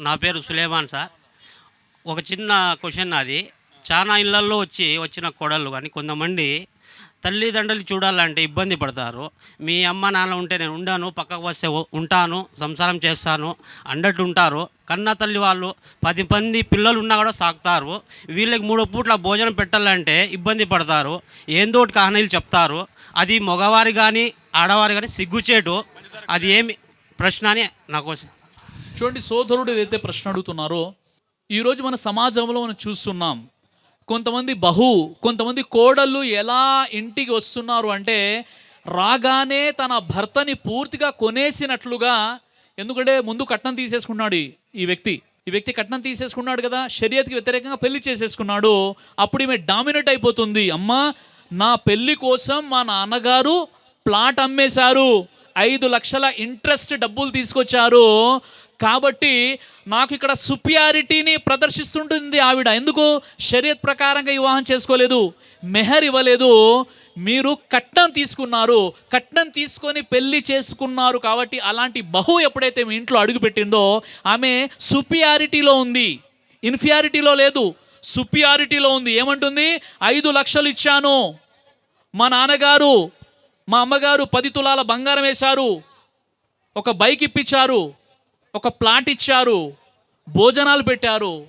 నా పేరు సులేమాన్ సార్. ఒక చిన్న క్వశ్చన్ అది చాలా ఇళ్ళల్లో వచ్చి వచ్చిన కొడలు కానీ కొంతమంది తల్లిదండ్రులు చూడాలంటే ఇబ్బంది పడతారు. మీ అమ్మ నాన్న ఉంటే నేను ఉండాను పక్కకు వస్తే ఉంటాను సంసారం చేస్తాను అన్నట్టు ఉంటారు. కన్న తల్లి వాళ్ళు పది మంది పిల్లలు ఉన్నా కూడా సాగుతారు వీళ్ళకి మూడు పూట్ల భోజనం పెట్టాలంటే ఇబ్బంది పడతారు. ఏందోటి కహనీలు చెప్తారు. అది మగవారి కానీ ఆడవారు కానీ సిగ్గుచేటు. అది ఏమి ప్రశ్న అని నాకు చూడండి సోదరుడు ఏదైతే ప్రశ్న అడుగుతున్నారో ఈరోజు మన సమాజంలో మనం చూస్తున్నాం కొంతమంది బహు కొంతమంది కోడళ్ళు ఎలా ఇంటికి వస్తున్నారు అంటే రాగానే తన భర్తని పూర్తిగా కొనేసినట్లుగా ఎందుకంటే ముందు కట్నం తీసేసుకున్నాడు ఈ- వ్యక్తి. ఈ వ్యక్తి కట్నం తీసేసుకున్నాడు కదా షరియత్కి వ్యతిరేకంగా పెళ్ళి చేసేసుకున్నాడు అప్పుడు ఈమె డామినేట్ అయిపోతుంది. అమ్మా నా పెళ్ళి కోసం మా నాన్నగారు ప్లాట్ అమ్మేశారు ఐదు లక్షల ఇంట్రెస్ట్ డబ్బులు తీసుకొచ్చారు కాబట్టి నాకు ఇక్కడ సుపియారిటీని ప్రదర్శిస్తుంటుంది ఆవిడ. ఎందుకు? షరియత్ ప్రకారంగా వివాహం చేసుకోలేదు. మెహర్ ఇవ్వలేదు. మీరు కట్నం తీసుకున్నారు. కట్నం తీసుకొని పెళ్ళి చేసుకున్నారు కాబట్టి అలాంటి బహు ఎప్పుడైతే మీ ఇంట్లో అడుగుపెట్టిందో ఆమె సుపియారిటీలో ఉంది. ఇన్ఫియారిటీలో లేదు. సుపియారిటీలో ఉంది. ఏమంటుంది? ఐదు లక్షలు ఇచ్చాను. మా నాన్నగారు మా అమ్మగారు పది తులాల బంగారం వేశారు. ఒక బైక్ ఇప్పించారు. ఒక ప్లాట్ ఇచ్చారు భోజనాలు పెట్టారు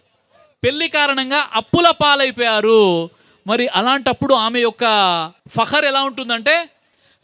పెళ్ళి కారణంగా అప్పుల పాలైపోయారు. మరి అలాంటప్పుడు ఆమె యొక్క ఫహర్ ఎలా ఉంటుందంటే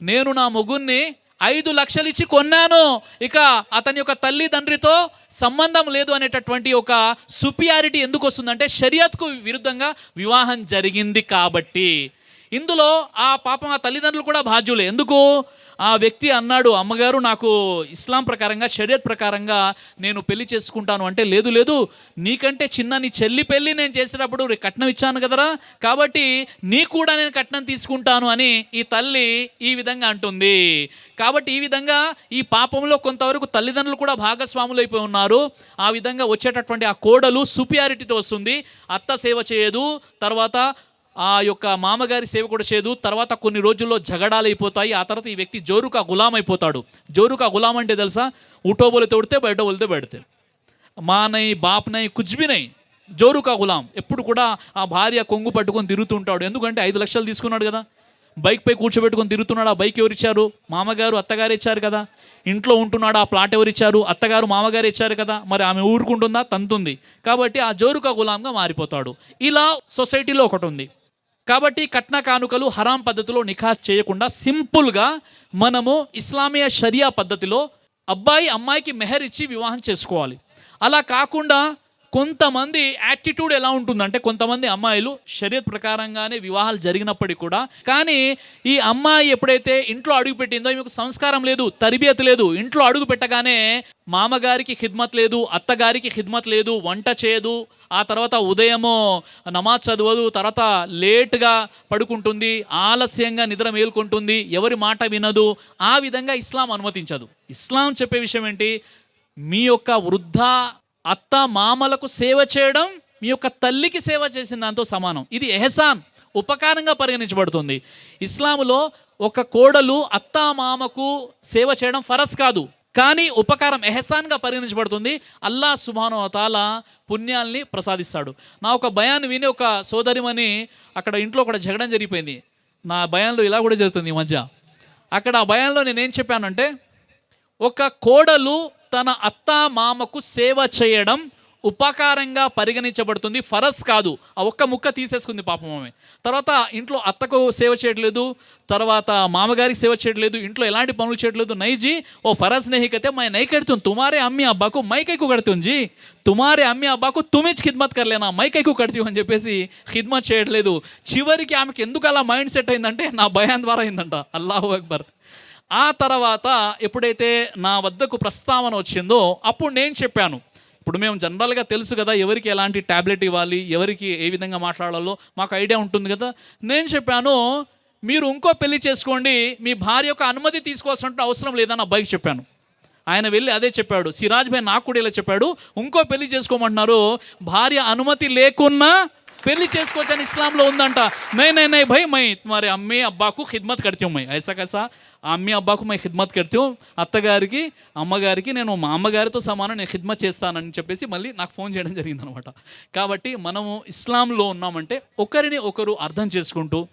నేను నా మొగుణ్ణి ఐదు లక్షలు ఇచ్చి కొన్నాను ఇక అతని యొక్క తల్లి తండ్రితో సంబంధం లేదు అనేటటువంటి ఒక సుపియారిటీ ఎందుకు వస్తుందంటే షరియత్కు విరుద్ధంగా వివాహం జరిగింది కాబట్టి. ఇందులో ఆ పాపం ఆ తల్లిదండ్రులు కూడా బాధ్యులే. ఎందుకు? ఆ వ్యక్తి అన్నాడు అమ్మగారు నాకు ఇస్లాం ప్రకారంగా షరియత్ ప్రకారంగా నేను పెళ్ళి చేసుకుంటాను. అంటే లేదు లేదు నీకంటే చిన్న నీ చెల్లి పెళ్ళి నేను చేసేటప్పుడు కట్నం ఇచ్చాను కదరా కాబట్టి నీ కూడా నేను కట్నం తీసుకుంటాను అని ఈ తల్లి ఈ విధంగా అంటుంది. కాబట్టి ఈ విధంగా ఈ పాపంలో కొంతవరకు తల్లిదండ్రులు కూడా భాగస్వాములు అయిపోయి ఉన్నారు. ఆ విధంగా వచ్చేటటువంటి ఆ కోడలు సుపియారిటీతో వస్తుంది. అత్త సేవ చేయదు. తర్వాత ఆ యొక్క మామగారి సేవ కూడా చేయదు. తర్వాత కొన్ని రోజుల్లో జగడాలు అయిపోతాయి. ఆ తర్వాత ఈ వ్యక్తి జోరుకా గులాం అయిపోతాడు. జోరుకా గులాం అంటే తెలుసా? ఉటోబోలు తోడితే బయట బోలితే పెడితే మానై బాప్నై బాప్ నై. జోరుకా గులాం. ఎప్పుడు కూడా ఆ భార్య కొంగు పట్టుకొని తిరుగుతుంటాడు. ఎందుకంటే ఐదు లక్షలు తీసుకున్నాడు కదా. బైక్ పై కూర్చోబెట్టుకొని తిరుగుతున్నాడు. ఆ బైక్ ఎవరు ఇచ్చారు? మామగారు అత్తగారు ఇచ్చారు కదా. ఇంట్లో ఉంటున్నాడు ఆ ప్లాట్ ఎవరు ఇచ్చారు? అత్తగారు మామగారు ఇచ్చారు కదా. మరి ఆమె ఊరుకుంటుందా? తంతుంది. కాబట్టి ఆ జోరుకా గులాంగా మారిపోతాడు. ఇలా సొసైటీలో ఒకటి ఉంది. కాబట్టి కట్న కానుకలు హరాం పద్ధతిలో నిఖాస్ చేయకుండా సింపుల్గా మనము ఇస్లామీయ షరియా పద్ధతిలో అబ్బాయి అమ్మాయికి మెహర్ ఇచ్చి వివాహం చేసుకోవాలి. అలా కాకుండా కొంతమంది యాటిట్యూడ్ ఎలా ఉంటుందంటే కొంతమంది అమ్మాయిలు శరీర ప్రకారంగానే వివాహాలు జరిగినప్పటికీ కూడా కానీ ఈ అమ్మాయి ఎప్పుడైతే ఇంట్లో అడుగు పెట్టిందో ఈమెకు సంస్కారం లేదు తరబియత్ లేదు ఇంట్లో అడుగు పెట్టగానే మామగారికి ఖిద్మత్ లేదు అత్తగారికి ఖిద్మత్ లేదు వంట చేయదు ఆ తర్వాత ఉదయము నమాజ్ చదవదు తర్వాత లేట్గా పడుకుంటుంది ఆలస్యంగా నిద్ర మేల్కొంటుంది ఎవరి మాట వినదు ఆ విధంగా ఇస్లాం అనుమతించదు. ఇస్లాం చెప్పే విషయం ఏంటి? మీ యొక్క వృద్ధ అత్త మామలకు సేవ చేయడం మీ యొక్క తల్లికి సేవ చేసిన దాంతో సమానం. ఇది ఎహసాన్ ఉపకారంగా పరిగణించబడుతుంది. ఇస్లాములో ఒక కోడలు అత్త మామకు సేవ చేయడం ఫరస్ కాదు. కానీ ఉపకారం ఎహసాన్గా పరిగణించబడుతుంది. అల్లా సుబాను తాల పుణ్యాల్ని ప్రసాదిస్తాడు. నా ఒక భయాన్ని విని ఒక సోదరిమని అక్కడ ఇంట్లో ఒక జగడం జరిగిపోయింది. నా భయంలో ఇలా కూడా జరుగుతుంది ఈ మధ్య. అక్కడ ఆ భయంలో నేనేం చెప్పానంటే ఒక కోడలు తన అత్త మామకు సేవ చేయడం ఉపకారంగా పరిగణించబడుతుంది. ఫరస్ కాదు. ఆ ఒక్క ముక్క తీసేసుకుంది పాపం ఆమె. తర్వాత ఇంట్లో అత్తకు సేవ చేయట్లేదు. తర్వాత మామగారికి సేవ చేయట్లేదు. ఇంట్లో ఎలాంటి పనులు చేయట్లేదు. నైజి ఓ ఫరస్ నేహికతే మై నై కడుతుంది తుమారే అమ్మి అబ్బాకు మైకైకు కడుతుంది తుమారే అమ్మి అబ్బాకు తుమిచ్ ఖిద్మత్ కర్లేనా మైకైకు కడుతూ అని చెప్పేసి ఖిద్మత్ చేయట్లేదు. చివరికి ఆమెకి ఎందుకు అలా మైండ్ సెట్ అయిందంటే నా భయం ద్వారా అయిందంట. అల్లాహు అక్బర్. ఆ తర్వాత ఎప్పుడైతే నా వద్దకు ప్రస్తావన వచ్చిందో అప్పుడు నేను చెప్పాను. ఇప్పుడు మేము జనరల్గా తెలుసు కదా ఎవరికి ఎలాంటి ట్యాబ్లెట్ ఇవ్వాలి ఎవరికి ఏ విధంగా మాట్లాడాలో మాకు ఐడియా ఉంటుంది కదా. నేను చెప్పాను మీరు ఇంకో పెళ్ళి చేసుకోండి మీ భార్య యొక్క అనుమతి తీసుకోవాల్సిన అవసరం లేదని అబ్బాయికి చెప్పాను. ఆయన వెళ్ళి అదే చెప్పాడు. సిరాజ్ భాయ్ నాకు కూడా ఇలా చెప్పాడు ఇంకో పెళ్ళి చేసుకోమంటున్నారు భార్య అనుమతి లేకున్నా పెళ్ళి చేసుకోవచ్చని ఇస్లాంలో ఉందంట. నై నై నై భయ్ మై మరి అమ్మే అబ్బాకు ఖిద్మత్ కడతాం మై. ఐసా కైసా అమ్మే అబ్బాకు మై ఖిద్మత్ కడతాం అత్తగారికి అమ్మగారికి నేను మా అమ్మగారితో సమానం నేను ఖిద్మత్ చేస్తానని చెప్పేసి మళ్ళీ నాకు ఫోన్ చేయడం జరిగిందనమాట. కాబట్టి మనము ఇస్లాంలో ఉన్నామంటే ఒకరిని ఒకరు అర్థం చేసుకుంటూ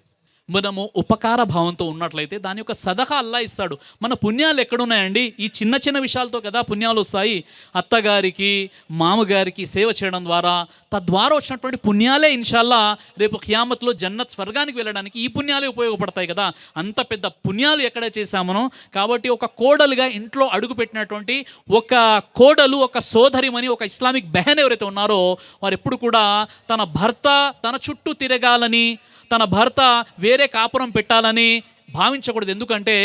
మనము ఉపకార భావంతో ఉన్నట్లయితే దాని యొక్క సదహా అల్లా ఇస్తాడు. మన పుణ్యాలు ఎక్కడున్నాయండి? ఈ చిన్న చిన్న విషయాలతో కదా పుణ్యాలు వస్తాయి. అత్తగారికి మామగారికి సేవ చేయడం ద్వారా తద్వారా వచ్చినటువంటి పుణ్యాలే ఇన్షాల్లా రేపు ఖియామత్లో జన్నత్ స్వర్గానికి వెళ్ళడానికి ఈ పుణ్యాలే ఉపయోగపడతాయి కదా. అంత పెద్ద పుణ్యాలు ఎక్కడ చేశామనో? కాబట్టి ఒక కోడలుగా ఇంట్లో అడుగు పెట్టినటువంటి ఒక కోడలు ఒక సోదరిమని ఒక ఇస్లామిక్ బెహన్ ఎవరైతే ఉన్నారో వారు ఎప్పుడు కూడా తన భర్త తన చుట్టూ తిరగాలని తన భర్త వేరే కాపురం పెట్టాలని భావించకూడదు. ఎందుకంటే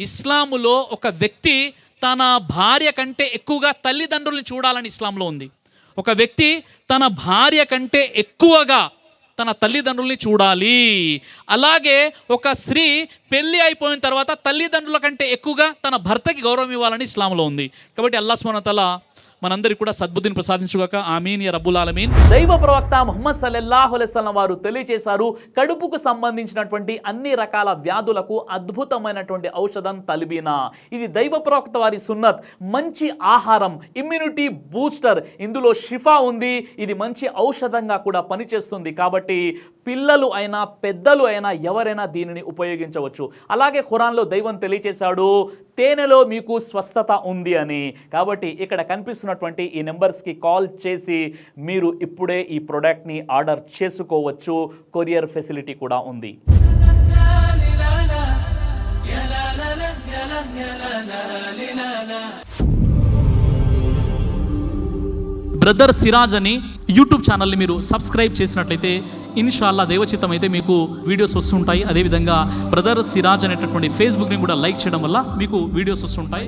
ఇస్లాములో ఒక వ్యక్తి తన భార్య కంటే ఎక్కువగా తల్లిదండ్రుల్ని చూడాలని ఇస్లాంలో ఉంది. ఒక వ్యక్తి తన భార్య కంటే ఎక్కువగా తన తల్లిదండ్రుల్ని చూడాలి. అలాగే ఒక స్త్రీ పెళ్ళి అయిపోయిన తర్వాత తల్లిదండ్రుల కంటే ఎక్కువగా తన భర్తకి గౌరవం ఇవ్వాలని ఇస్లాంలో ఉంది. కాబట్టి అల్లా స్మరణతల మనందరికీ కూడా సద్బుద్ధిని ప్రసాదించుగాక. ఆమీన్. యా రబ్బుల్ ఆలమీన్. దైవ ప్రవక్త ముహమ్మద్ సల్లల్లాహు అలైహి వారు తెలియజేశారు కడుపుకు సంబంధించినటువంటి అన్ని రకాల వ్యాధులకు అద్భుతమైనటువంటి ఔషధం తలిబీనా. ఇది దైవ ప్రవక్త వారి సున్నత్. మంచి ఆహారం ఇమ్యూనిటీ బూస్టర్ ఇందులో షిఫా ఉంది. ఇది మంచి ఔషధంగా కూడా పనిచేస్తుంది కాబట్టి పిల్లలు అయినా పెద్దలు అయినా ఎవరైనా దీనిని ఉపయోగించవచ్చు. అలాగే ఖురాన్లో దైవం తెలియచేశాడు తేనెలో మీకు స్వస్థత ఉంది అని. కాబట్టి ఇక్కడ ఉన్నటువంటి ఈ నెంబర్స్కి కాల్ చేసి మీరు ఇప్పుడే ఈ ప్రోడక్ట్ని ఆర్డర్ చేసుకోవచ్చు. కొరియర్ ఫెసిలిటీ కూడా ఉంది. బ్రదర్ సిరాజ్ అని యూట్యూబ్ ఛానల్ని మీరు సబ్స్క్రైబ్ చేసినట్లయితే ఇన్షాల్లా దేవచిత్తం అయితే మీకు వీడియోస్ వస్తుంటాయి. అదేవిధంగా బ్రదర్ సిరాజ్ అనేటటువంటి ఫేస్బుక్ని కూడా లైక్ చేయడం వల్ల మీకు వీడియోస్ వస్తుంటాయి.